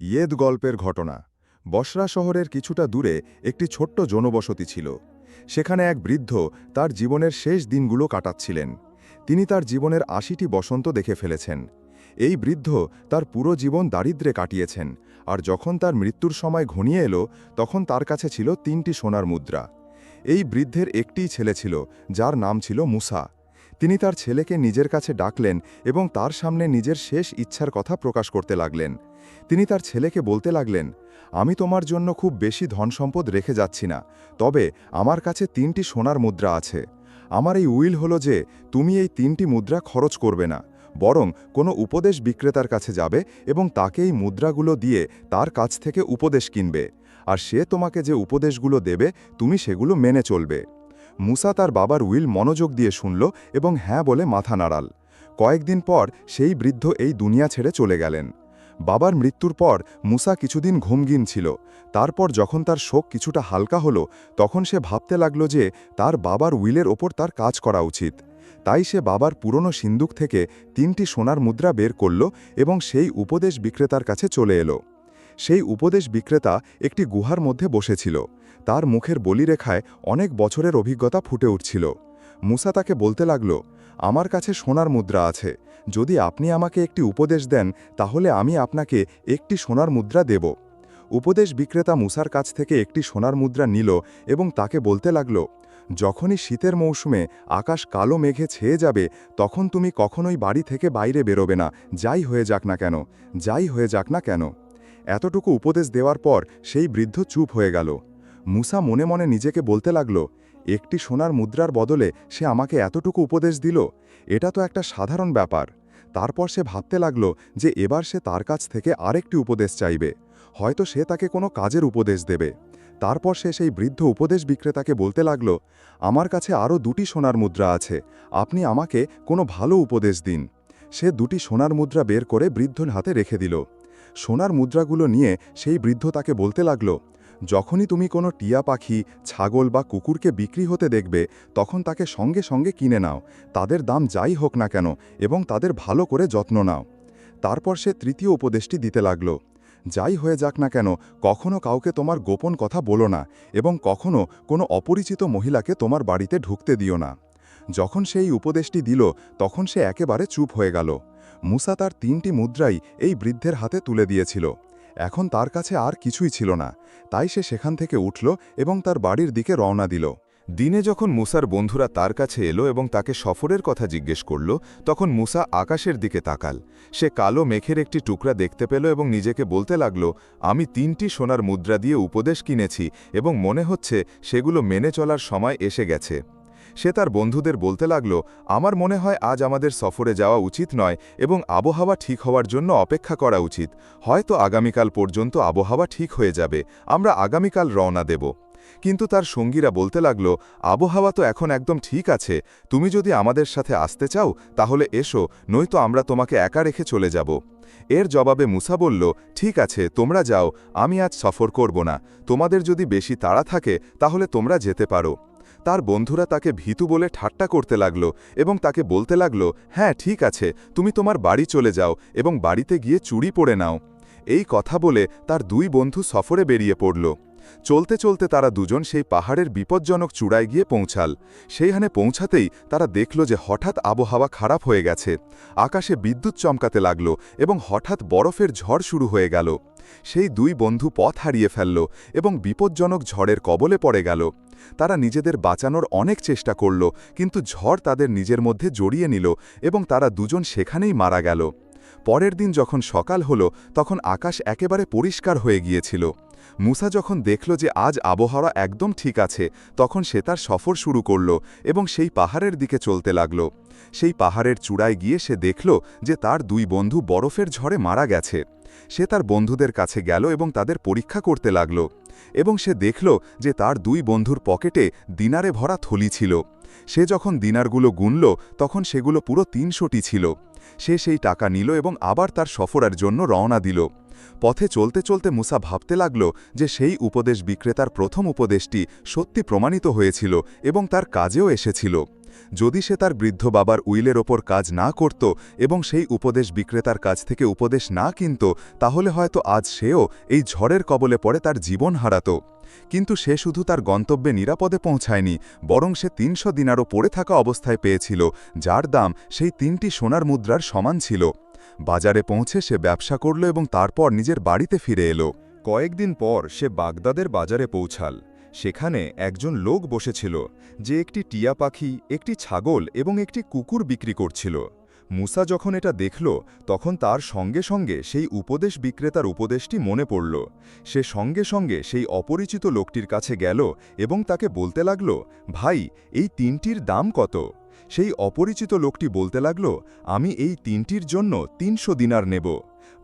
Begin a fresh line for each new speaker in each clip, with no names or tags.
ইয়েদ গল্পের ঘটনা। বসরা শহরের কিছুটা দূরে একটি ছোট্ট জনবসতি ছিল। সেখানে এক বৃদ্ধ তার জীবনের শেষ দিনগুলো কাটাচ্ছিলেন। তিনি তার জীবনের আশিটি বসন্ত দেখে ফেলেছেন। এই বৃদ্ধ তার পুরো জীবন দারিদ্রে কাটিয়েছেন আর যখন তার মৃত্যুর সময় ঘনিয়ে এলো, তখন তার কাছে ছিল তিনটি সোনার মুদ্রা। এই বৃদ্ধের একটিই ছেলে ছিল, যার নাম ছিল মুসা। তিনি তার ছেলেকে নিজের কাছে ডাকলেন এবং তার সামনে নিজের শেষ ইচ্ছার কথা প্রকাশ করতে লাগলেন। তিনি তার ছেলেকে বলতে লাগলেন, আমি তোমার জন্য খুব বেশি ধন সম্পদ রেখে যাচ্ছি না, তবে আমার কাছে তিনটি সোনার মুদ্রা আছে। আমার এই উইল হলো যে, তুমি এই তিনটি মুদ্রা খরচ করবে না, বরং কোনো উপদেশ বিক্রেতার কাছে যাবে এবং তাকে এই মুদ্রাগুলো দিয়ে তার কাছ থেকে উপদেশ কিনবে। আর সে তোমাকে যে উপদেশগুলো দেবে, তুমি সেগুলো মেনে চলবে। মুসা তার বাবার উইল মনোযোগ দিয়ে শুনল এবং হ্যাঁ বলে মাথা নাড়াল। কয়েকদিন পর সেই বৃদ্ধ এই দুনিয়া ছেড়ে চলে গেলেন। বাবার মৃত্যুর পর মুসা কিছুদিন ঘুমগিন ছিল। তারপর যখন তার শোক কিছুটা হালকা হলো, তখন সে ভাবতে লাগল যে তার বাবার উইলের ওপর তার কাজ করা উচিত। তাই সে বাবার পুরনো সিন্দুক থেকে তিনটি সোনার মুদ্রা বের করল এবং সেই উপদেশ বিক্রেতার কাছে চলে এলো। সেই উপদেশ বিক্রেতা একটি গুহার মধ্যে বসেছিল। তার মুখের বলিরেখায় অনেক বছরের অভিজ্ঞতা ফুটে উঠছিল। মুসা তাকে বলতে লাগল, আমার কাছে সোনার মুদ্রা আছে। যদি আপনি আমাকে একটি উপদেশ দেন, তাহলে আমি আপনাকে একটি সোনার মুদ্রা দেব। উপদেশ বিক্রেতা মুসার কাছ থেকে একটি সোনার মুদ্রা নিল এবং তাকে বলতে লাগল, যখনই শীতের মৌসুমে আকাশ কালো মেঘে ছেয়ে যাবে, তখন তুমি কখনোই বাড়ি থেকে বাইরে বেরোবে না। যাই হয়ে যাক না কেন, যাই হয়ে যাক না কেন। এতটুকু উপদেশ দেওয়ার পর সেই বৃদ্ধ চুপ হয়ে গেল। মুসা মনে মনে নিজেকে বলতে লাগল, একটি সোনার মুদ্রার বদলে সে আমাকে এতটুকু উপদেশ দিল? এটা তো একটা সাধারণ ব্যাপার। তারপর সে ভাবতে লাগল যে এবার সে তার কাছ থেকে আরেকটি উপদেশ চাইবে। হয়তো সে তাকে কোনো কাজের উপদেশ দেবে। তারপর সে সেই বৃদ্ধ উপদেশ বিক্রেতাকে বলতে লাগল, আমার কাছে আরও দুটি সোনার মুদ্রা আছে। আপনি আমাকে কোনো ভালো উপদেশ দিন। সে দুটি সোনার মুদ্রা বের করে বৃদ্ধর হাতে রেখে দিল। সোনার মুদ্রাগুলো নিয়ে সেই বৃদ্ধ তাকে বলতে লাগল যখনই তুমি কোনো টিয়া পাখি, ছাগল বা কুকুরকে বিক্রি হতে দেখবে, তখন তাকে সঙ্গে সঙ্গে কিনে নাও। তাদের দাম যাই হোক না কেন, এবং তাদের ভালো করে যত্ন নাও। তারপর সে তৃতীয় উপদেশটি দিতে লাগল। যাই হয়ে যাক না কেন, কখনো কাউকে তোমার গোপন কথা বলো না, এবং কখনো কোনো অপরিচিত মহিলাকে তোমার বাড়িতে ঢুকতে দিও না। যখন সেই উপদেশটি দিল, তখন সে একেবারে চুপ হয়ে গেল। মুসা তার তিনটি মুদ্রাই এই বৃদ্ধের হাতে তুলে দিয়েছিল। এখন তার কাছে আর কিছুই ছিল না। তাই সে সেখান থেকে উঠল এবং তার বাড়ির দিকে রওনা দিল। দিনে যখন মুসার বন্ধুরা তার কাছে এলো এবং তাকে সফরের কথা জিজ্ঞেস করল, তখন মুসা আকাশের দিকে তাকাল। সে কালো মেঘের একটি টুকরা দেখতে পেল এবং নিজেকে বলতে লাগল, আমি তিনটি সোনার মুদ্রা দিয়ে উপদেশ কিনেছি এবং মনে হচ্ছে সেগুলো মেনে চলার সময় এসে গেছে। সে তার বন্ধুদের বলতে লাগল, আমার মনে হয় আজ আমাদের সফরে যাওয়া উচিত নয় এবং আবহাওয়া ঠিক হওয়ার জন্য অপেক্ষা করা উচিত। হয়তো আগামীকাল পর্যন্ত আবহাওয়া ঠিক হয়ে যাবে। আমরা আগামীকাল রওনা দেব। কিন্তু তার সঙ্গীরা বলতে লাগল, আবহাওয়া তো এখন একদম ঠিক আছে। তুমি যদি আমাদের সাথে আসতে চাও, তাহলে এসো, নয়তো আমরা তোমাকে একা রেখে চলে যাব। এর জবাবে মুসা বলল, ঠিক আছে, তোমরা যাও। আমি আজ সফর করব না। তোমাদের যদি বেশি তাড়া থাকে, তাহলে তোমরা যেতে পারো। তার বন্ধুরা তাকে ভীতু বলে ঠাট্টা করতে লাগল এবং তাকে বলতে লাগল হ্যাঁ ঠিক আছে, তুমি তোমার বাড়ি চলে যাও এবং বাড়িতে গিয়ে চুরি পড়ে নাও। এই কথা বলে তার দুই বন্ধু সফরে বেরিয়ে পড়ল। চলতে চলতে তারা দুজন সেই পাহাড়ের বিপজ্জনক চূড়ায় গিয়ে পৌঁছাল। সেইখানে পৌঁছাতেই তারা দেখল যে হঠাৎ আবহাওয়া খারাপ হয়ে গেছে। আকাশে বিদ্যুৎ চমকাতে লাগল এবং হঠাৎ বরফের ঝড় শুরু হয়ে গেল। সেই দুই বন্ধু পথ হারিয়ে ফেলল এবং বিপজ্জনক ঝড়ের কবলে পড়ে গেল। তারা নিজেদের বাঁচানোর অনেক চেষ্টা করল, কিন্তু ঝড় তাদের নিজের মধ্যে জড়িয়ে নিল এবং তারা দুজন সেখানেই মারা গেল। পরের দিন যখন সকাল হল, তখন আকাশ একেবারে পরিষ্কার হয়ে গিয়েছিল। মুসা যখন দেখল যে আজ আবহাওয়া একদম ঠিক আছে, তখন সে তার সফর শুরু করল এবং সেই পাহাড়ের দিকে চলতে লাগল। সেই পাহাড়ের চূড়ায় গিয়ে সে দেখল যে তার দুই বন্ধু বরফের ঝড়ে মারা গেছে। সে তার বন্ধুদের কাছে গেল এবং তাদের পরীক্ষা করতে লাগল। এবং সে দেখল যে তার দুই বন্ধুর পকেটে দিনারে ভরা থলি ছিল। সে যখন দিনারগুলো গুনল, তখন সেগুলো পুরো তিনশোটি ছিল। সে সেই টাকা নিল এবং আবার তার সফরের জন্য রওনা দিল। পথে চলতে চলতে মুসা ভাবতে লাগল যে সেই উপদেশ বিক্রেতার প্রথম উপদেশটি সত্যি প্রমাণিত হয়েছিল এবং তার কাজেও এসেছিল। যদি সে তার বৃদ্ধ বাবার উইলের ওপর কাজ না করত এবং সেই উপদেশ বিক্রেতার কাছ থেকে উপদেশ না কিনত, তাহলে হয়তো আজ সেও এই ঝড়ের কবলে পড়ে তার জীবন হারাত। কিন্তু সে শুধু তার গন্তব্যে নিরাপদে পৌঁছায়নি, বরং সে তিনশো দিনারও পড়ে থাকা অবস্থায় পেয়েছিল, যার দাম সেই তিনটি সোনার মুদ্রার সমান ছিল। বাজারে পৌঁছে সে ব্যবসা করল এবং তারপর নিজের বাড়িতে ফিরে এলো। কয়েকদিন পর সে বাগদাদের বাজারে পৌঁছাল। সেখানে একজন লোক বসেছিল যে একটি টিয়া পাখি, একটি ছাগল এবং একটি কুকুর বিক্রি করছিল। মুসা যখন এটা দেখল, তখন তার সঙ্গে সঙ্গে সেই উপদেশ বিক্রেতার উপদেশটি মনে পড়ল। সে সঙ্গে সঙ্গে সেই অপরিচিত লোকটির কাছে গেল এবং তাকে বলতে লাগল, ভাই, এই তিনটির দাম কত? সেই অপরিচিত লোকটি বলতে লাগল, আমি এই তিনটির জন্য তিনশো দিনার নেব।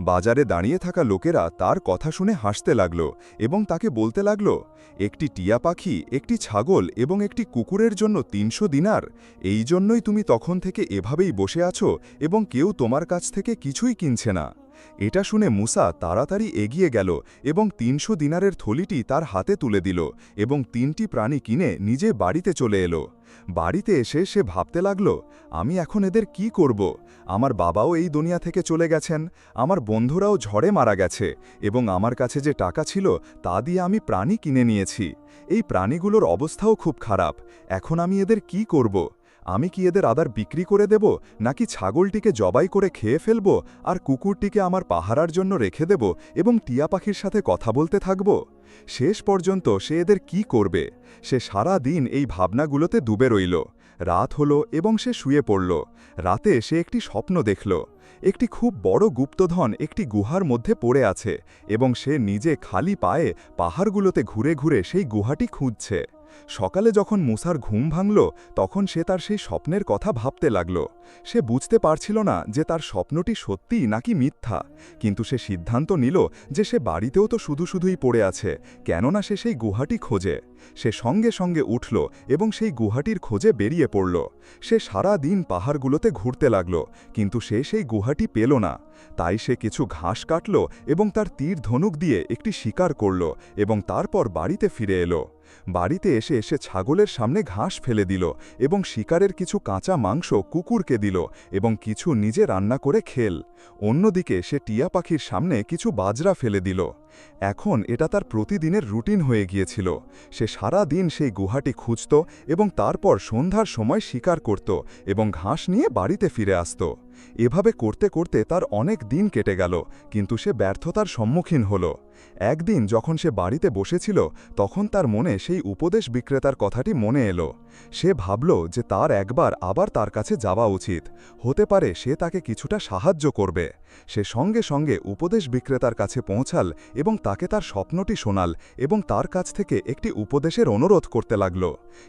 বাজারে দাঁড়িয়ে থাকা লোকেরা তার কথা শুনে হাসতে লাগল এবং তাকে বলতে লাগল, একটি টিয়া পাখি, একটি ছাগল এবং একটি কুকুরের জন্য তিনশো দিনার, এই জন্যই তুমি তখন থেকে এভাবেই বসে আছো এবং কেউ তোমার কাছ থেকে কিছুই কিনছে না। এটা শুনে মুসা তাড়াতাড়ি এগিয়ে গেল এবং তিনশো দিনারের থলিটি তার হাতে তুলে দিল এবং তিনটি প্রাণী কিনে নিজে বাড়িতে চলে এলো। বাড়িতে এসে সে ভাবতে লাগল, আমি এখন এদের কি করব? আমার বাবাও এই দুনিয়া থেকে চলে গেছেন, আমার বন্ধুরাও ঝড়ে মারা গেছে এবং আমার কাছে যে টাকা ছিল তা দিয়ে আমি প্রাণী কিনে নিয়েছি। এই প্রাণীগুলোর অবস্থাও খুব খারাপ, এখন আমি এদের কি করব? আমি কি এদের আদার বিক্রি করে দেব, নাকি ছাগলটিকে জবাই করে খেয়ে ফেলব, আর কুকুরটিকে আমার পাহারার জন্য রেখে দেব এবং টিয়া পাখির সাথে কথা বলতে থাকব? শেষ পর্যন্ত সে এদের কি করবে? সে সারা দিন এই ভাবনাগুলোতে ডুবে রইল। রাত হল এবং সে শুয়ে পড়ল। রাতে সে একটি স্বপ্ন দেখল। একটি খুব বড় গুপ্তধন একটি গুহার মধ্যে পড়ে আছে এবং সে নিজে খালি পায়ে পাহাড়গুলোতে ঘুরে ঘুরে সেই গুহাটি খুঁজছে। সকালে যখন মুসার ঘুম ভাঙল, তখন সে তার সেই স্বপ্নের কথা ভাবতে লাগল। সে বুঝতে পারছিল না যে তার স্বপ্নটি সত্যি নাকি মিথ্যা, কিন্তু সে সিদ্ধান্ত নিল যে সে বাড়িতেও তো শুধু শুধুই পড়ে আছে, কেননা সে সেই গুহাটি খোঁজে। সে সঙ্গে সঙ্গে উঠল এবং সেই গুহাটির খোঁজে বেরিয়ে পড়ল। সে সারা দিন পাহাড়গুলোতে ঘুরতে লাগল, কিন্তু সে সেই গুহাটি পেল না। তাই সে কিছু ঘাস কাটল এবং তার তীর ধনুক দিয়ে একটি শিকার করল এবং তারপর বাড়িতে ফিরে এলো। বাড়িতে এসে সে ছাগলের সামনে ঘাস ফেলে দিল এবং শিকারের কিছু কাঁচা মাংস কুকুরকে দিল এবং কিছু নিজে রান্না করে খেল। অন্যদিকে সে টিয়া পাখির সামনে কিছু বাজরা ফেলে দিল। এখন এটা তার প্রতিদিনের রুটিন হয়ে গিয়েছিল। সে সারা দিন সেই গুহাটি খুঁজত এবং তারপর সন্ধ্যার সময় শিকার করত এবং ঘাস নিয়ে বাড়িতে ফিরে আসত। এভাবে করতে করতে তার অনেক দিন কেটে গেল, কিন্তু সে ব্যর্থতার সম্মুখীন হল। একদিন যখন সে বাড়িতে বসেছিল, তখন তার মনে সেই উপদেশ বিক্রেতার কথাটি মনে এলো। সে ভাবল যে তার একবার আবার তার কাছে যাওয়া উচিত। হতে পারে সে তাকে কিছুটা সাহায্য করবে। সে সঙ্গে সঙ্গে উপদেশ বিক্রেতার কাছে পৌঁছাল এবং তাকে তার স্বপ্নটি শোনাল এবং তার কাছ থেকে একটি উপদেশের অনুরোধ করতে লাগল।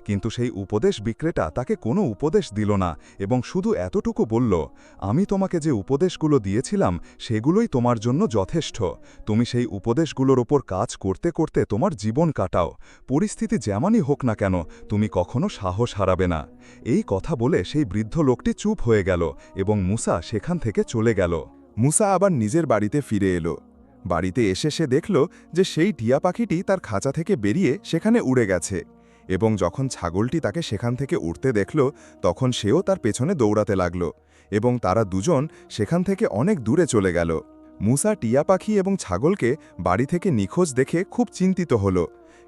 কিন্তু সেই উপদেশ বিক্রেতা তাকে কোনো উপদেশ দিল না এবং শুধু এতটুকু বলল, আমি তোমাকে যে উপদেশগুলো দিয়েছিলাম, সেগুলোই তোমার জন্য যথেষ্ট। তুমি সেই উপদেশগুলোর ওপর কাজ করতে করতে তোমার জীবন কাটাও। পরিস্থিতি যেমনই হোক না কেন, তুমি কখনো সাহস হারাবে না। এই কথা বলে সেই বৃদ্ধ লোকটি চুপ হয়ে গেল এবং মুসা সেখান থেকে চলে গেল। মুসা আবার নিজের বাড়িতে ফিরে এলো। বাড়িতে এসে সে দেখল যে সেই টিয়া পাখিটি তার খাঁচা থেকে বেরিয়ে সেখানে উড়ে গেছে এবং যখন ছাগলটি তাকে সেখান থেকে উঠতে দেখল, তখন সেও তার পেছনে দৌড়াতে লাগল এবং তারা দুজন সেখান থেকে অনেক দূরে চলে গেল। মুসা টিয়া পাখি এবং ছাগলকে বাড়ি থেকে নিখোঁজ দেখে খুব চিন্তিত হল।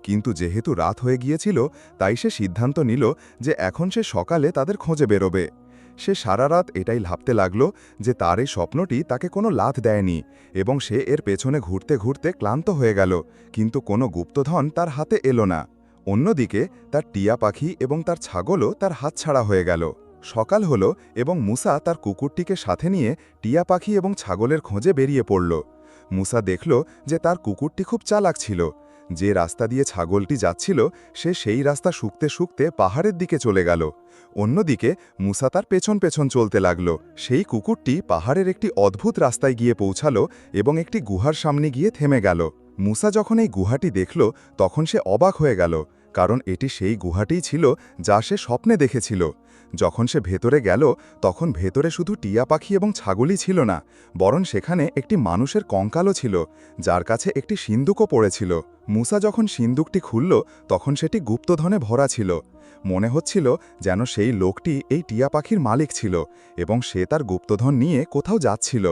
কিন্তু যেহেতু রাত হয়ে গিয়েছিল, তাই সে সিদ্ধান্ত নিল যে এখন সে সকালে তাদের খোঁজে বেরোবে। সে সারা রাত এটাই ভাবতে লাগল যে তার এই স্বপ্নটি তাকে কোনো লাথ দেয়নি এবং সে এর পেছনে ঘুরতে ঘুরতে ক্লান্ত হয়ে গেল, কিন্তু কোনো গুপ্তধন তার হাতে এলো না। অন্যদিকে তার টিয়া পাখি এবং তার ছাগলও তার হাতছাড়া হয়ে গেল। সকাল হল এবং মুসা তার কুকুরটিকে সাথে নিয়ে টিয়া পাখি এবং ছাগলের খোঁজে বেরিয়ে পড়ল। মুসা দেখল যে তার কুকুরটি খুব চালাক ছিল। যে রাস্তা দিয়ে ছাগলটি যাচ্ছিল, সে সেই রাস্তা শুকতে শুকতে পাহাড়ের দিকে চলে গেল। অন্যদিকে মুসা তার পেছন পেছন চলতে লাগল। সেই কুকুরটি পাহাড়ের একটি অদ্ভুত রাস্তায় গিয়ে পৌঁছালো এবং একটি গুহার সামনে গিয়ে থেমে গেল। মুসা যখন এই গুহাটি দেখল, তখন সে অবাক হয়ে গেল, কারণ এটি সেই গুহাটিই ছিল যা সে স্বপ্নে দেখেছিল। যখন সে ভেতরে গেল, তখন ভেতরে শুধু টিয়া পাখি এবং ছাগলই ছিল না, বরং সেখানে একটি মানুষের কঙ্কালও ছিল, যার কাছে একটি সিন্দুকও পড়েছিল। মুসা যখন সিন্দুকটি খুলল, তখন সেটি গুপ্তধনে ভরা ছিল। মনে হচ্ছিল যেন সেই লোকটি এই টিয়া পাখির মালিক ছিল এবং সে তার গুপ্তধন নিয়ে কোথাও যাচ্ছিল,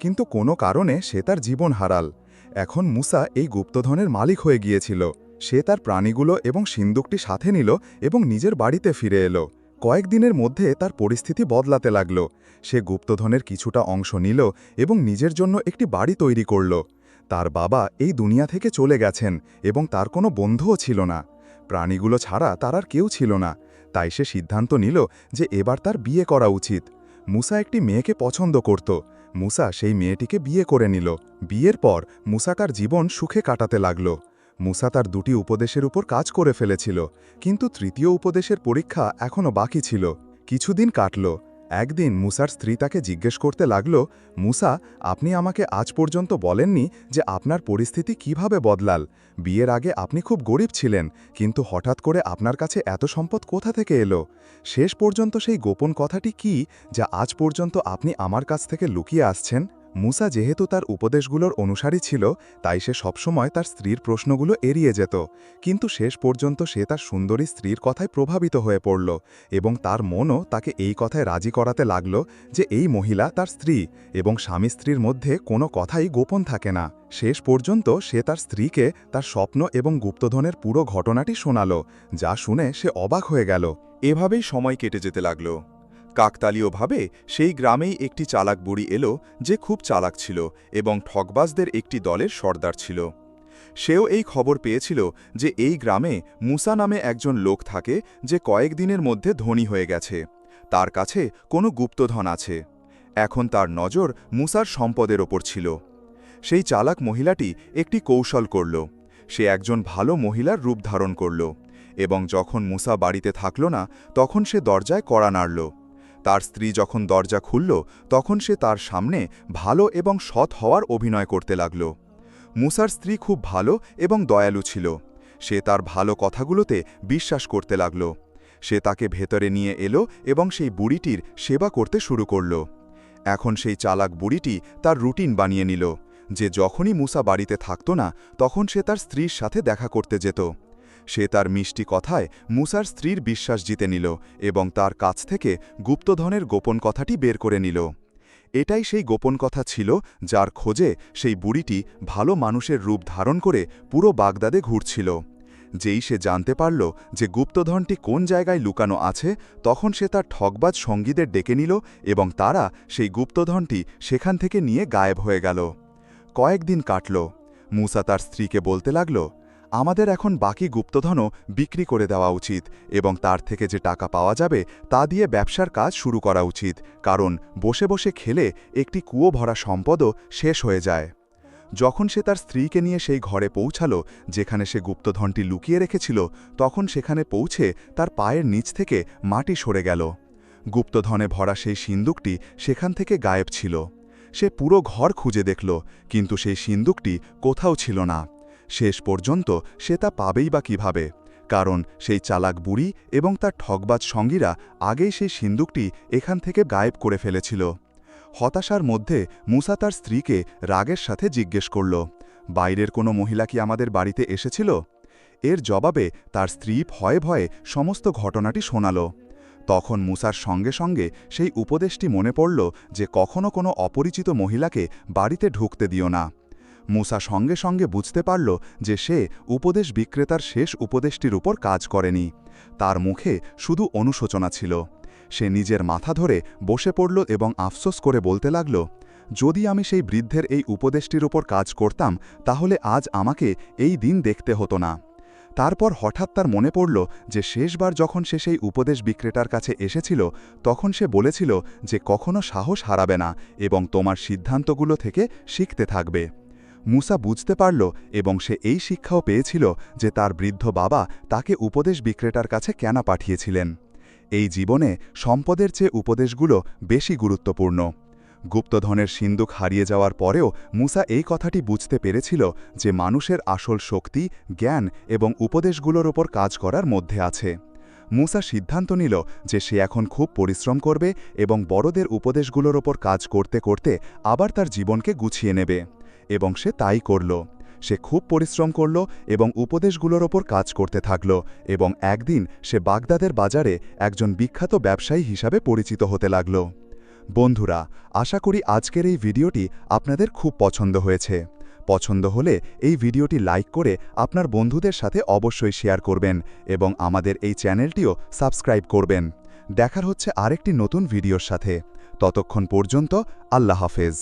কিন্তু কোনো কারণে সে তার জীবন হারাল। এখন মুসা এই গুপ্তধনের মালিক হয়ে গিয়েছিল। সে তার প্রাণীগুলো এবং সিন্দুকটি সাথে নিল এবং নিজের বাড়িতে ফিরে এলো। কয়েকদিনের মধ্যে তার পরিস্থিতি বদলাতে লাগল। সে গুপ্তধনের কিছুটা অংশ নিল এবং নিজের জন্য একটি বাড়ি তৈরি করল। তার বাবা এই দুনিয়া থেকে চলে গেছেন এবং তার কোনো বন্ধুও ছিল না। প্রাণীগুলো ছাড়া তার আর কেউ ছিল না। তাই সে সিদ্ধান্ত নিল যে এবার তার বিয়ে করা উচিত। মুসা একটি মেয়েকে পছন্দ করত। মুসা সেই মেয়েটিকে বিয়ে করে নিল। বিয়ের পর মুসা তার জীবন সুখে কাটাতে লাগল। মুসা তার দুটি উপদেশের উপর কাজ করে ফেলেছিল, কিন্তু তৃতীয় উপদেশের পরীক্ষা এখনও বাকি ছিল। কিছুদিন কাটল একদিন মুসার স্ত্রী তাকে জিজ্ঞেস করতে লাগল, মুসা, আপনি আমাকে আজ পর্যন্ত বলেননি যে আপনার পরিস্থিতি কীভাবে বদলাল? বিয়ের আগে আপনি খুব গরিব ছিলেন, কিন্তু হঠাৎ করে আপনার কাছে এত সম্পদ কোথা থেকে এলো? শেষ পর্যন্ত সেই গোপন কথাটি কি, যা আজ পর্যন্ত আপনি আমার কাছ থেকে লুকিয়ে আসছেন? মুসা যেহেতু তার উপদেশগুলোর অনুসারী ছিল, তাই সে সবসময় তার স্ত্রীর প্রশ্নগুলো এড়িয়ে যেত। কিন্তু শেষ পর্যন্ত সে তার সুন্দরী স্ত্রীর কথায় প্রভাবিত হয়ে পড়ল এবং তার মনও তাকে এই কথায় রাজি করাতে লাগল যে এই মহিলা তার স্ত্রী এবং স্বামী স্ত্রীর মধ্যে কোনো কথাই গোপন থাকে না। শেষ পর্যন্ত সে তার স্ত্রীকে তার স্বপ্ন এবং গুপ্তধনের পুরো ঘটনাটি শোনাল, যা শুনে সে অবাক হয়ে গেল।
এভাবেই সময় কেটে যেতে লাগল। কাকতালীয়ভাবে সেই গ্রামেই একটি চালাক বুড়ি এলো যে খুব চালাক ছিল এবং ঠকবাজদের একটি দলের সর্দার ছিল। সেও এই খবর পেয়েছিল যে এই গ্রামে মুসা নামে একজন লোক থাকে যে কয়েকদিনের মধ্যে ধনী হয়ে গেছে। তার কাছে কোনো গুপ্তধন আছে। এখন তার নজর মুসার সম্পদের ওপর ছিল। সেই চালাক মহিলাটি একটি কৌশল করল। সে একজন ভালো মহিলার রূপ ধারণ করল এবং যখন মুসা বাড়িতে থাকল না, তখন সে দরজায় কড়া নাড়ল। তার স্ত্রী যখন দরজা খুলল, তখন সে তার সামনে ভালো এবং সৎ হওয়ার অভিনয় করতে লাগল। মুসার স্ত্রী খুব ভালো এবং দয়ালু ছিল। সে তার ভালো কথাগুলোতে বিশ্বাস করতে লাগল। সে তাকে ভেতরে নিয়ে এলো এবং সেই বুড়িটির সেবা করতে শুরু করল। এখন সেই চালাক বুড়িটি তার রুটিন বানিয়ে নিল। যে যখনই মুসা বাড়িতে থাকত না, তখন সে তার স্ত্রীর সাথে দেখা করতে যেত। সে তার মিষ্টি কথায় মুসার স্ত্রীর বিশ্বাস জিতে নিল এবং তার কাছ থেকে গুপ্তধনের গোপন কথাটি বের করে নিল। এটাই সেই গোপন কথা ছিল যার খোঁজে সেই বুড়িটি ভালো মানুষের রূপ ধারণ করে পুরো বাগদাদে ঘুরছিল। যেই সে জানতে পারল যে গুপ্তধনটি কোন জায়গায় লুকানো আছে, তখন সে তার ঠকবাজ সঙ্গীদের ডেকে নিল এবং তারা সেই গুপ্তধনটি সেখান থেকে নিয়ে গায়েব হয়ে গেল। কয়েকদিন কাটল। মুসা তার স্ত্রীকে বলতে লাগল আমাদের এখন বাকি গুপ্তধনও বিক্রি করে দেওয়া উচিত এবং তার থেকে যে টাকা পাওয়া যাবে তা দিয়ে ব্যবসার কাজ শুরু করা উচিত, কারণ বসে বসে খেলে একটি কুয়ো ভরা সম্পদও শেষ হয়ে যায়। যখন সে তার স্ত্রীকে নিয়ে সেই ঘরে পৌঁছালো, যেখানে সে গুপ্তধনটি লুকিয়ে রেখেছিল, তখন সেখানে পৌঁছে তার পায়ের নিচ থেকে মাটি সরে গেল। গুপ্তধনে ভরা সেই সিন্দুকটি সেখান থেকে গায়েব ছিল। সে পুরো ঘর খুঁজে দেখল, কিন্তু সেই সিন্দুকটি কোথাও ছিল না। শেষ পর্যন্ত সে তা পাবেই বা কীভাবে। কারণ সেই চালাক বুড়ি এবং তার ঠকবাজ সঙ্গীরা আগেই সেই সিন্দুকটি এখান থেকে গায়েব করে ফেলেছিল। হতাশার মধ্যে মুসা তার স্ত্রীকে রাগের সাথে জিজ্ঞেস করল, বাইরের কোনো মহিলা কি আমাদের বাড়িতে এসেছিল? এর জবাবে তার স্ত্রী ভয়ে ভয়ে সমস্ত ঘটনাটি শোনাল। তখন মুসার সঙ্গে সঙ্গে সেই উপদেশটি মনে পড়ল যে কখনো কোনো অপরিচিত মহিলাকে বাড়িতে ঢুকতে দিও না। মুসা সঙ্গে সঙ্গে বুঝতে পারল যে সে উপদেশ বিক্রেতার শেষ উপদেশটির উপর কাজ করেনি। তার মুখে শুধু অনুশোচনা ছিল। সে নিজের মাথা ধরে বসে পড়ল এবং আফসোস করে বলতে লাগল, যদি আমি সেই বৃদ্ধের এই উপদেশটির উপর কাজ করতাম, তাহলে আজ আমাকে এই দিন দেখতে হতো না। তারপর হঠাৎ তার মনে পড়ল যে শেষবার যখন সে সেই উপদেশ বিক্রেতার কাছে এসেছিল, তখন সে বলেছিল যে কখনো সাহস হারাবে না এবং তোমার সিদ্ধান্তগুলো থেকে শিখতে থাকবে। মুসা বুঝতে পারল এবং সে এই শিক্ষাও পেয়েছিল যে তার বৃদ্ধ বাবা তাকে উপদেশ বিক্রেতার কাছে কেন পাঠিয়েছিলেন। এই জীবনে সম্পদের চেয়ে উপদেশগুলো বেশি গুরুত্বপূর্ণ। গুপ্তধনের সিন্দুক হারিয়ে যাওয়ার পরেও মুসা এই কথাটি বুঝতে পেরেছিল যে মানুষের আসল শক্তি, জ্ঞান এবং উপদেশগুলোর ওপর কাজ করার মধ্যে আছে। মুসা সিদ্ধান্ত নিল যে সে এখন খুব পরিশ্রম করবে এবং বড়দের উপদেশগুলোর ওপর কাজ করতে করতে আবার তার জীবনকে গুছিয়ে নেবে। এবং সে তাই করল। সে খুব পরিশ্রম করল এবং উপদেশগুলোর ওপর কাজ করতে থাকল এবং একদিন সে বাগদাদের বাজারে একজন বিখ্যাত ব্যবসায়ী হিসাবে পরিচিত হতে লাগল। বন্ধুরা, আশা করি আজকের এই ভিডিওটি আপনাদের খুব পছন্দ হয়েছে। পছন্দ হলে এই ভিডিওটি লাইক করে আপনার বন্ধুদের সাথে অবশ্যই শেয়ার করবেন এবং আমাদের এই চ্যানেলটিও সাবস্ক্রাইব করবেন। দেখার হচ্ছে আরেকটি নতুন ভিডিওর সাথে। ততক্ষণ পর্যন্ত আল্লাহ হাফেজ।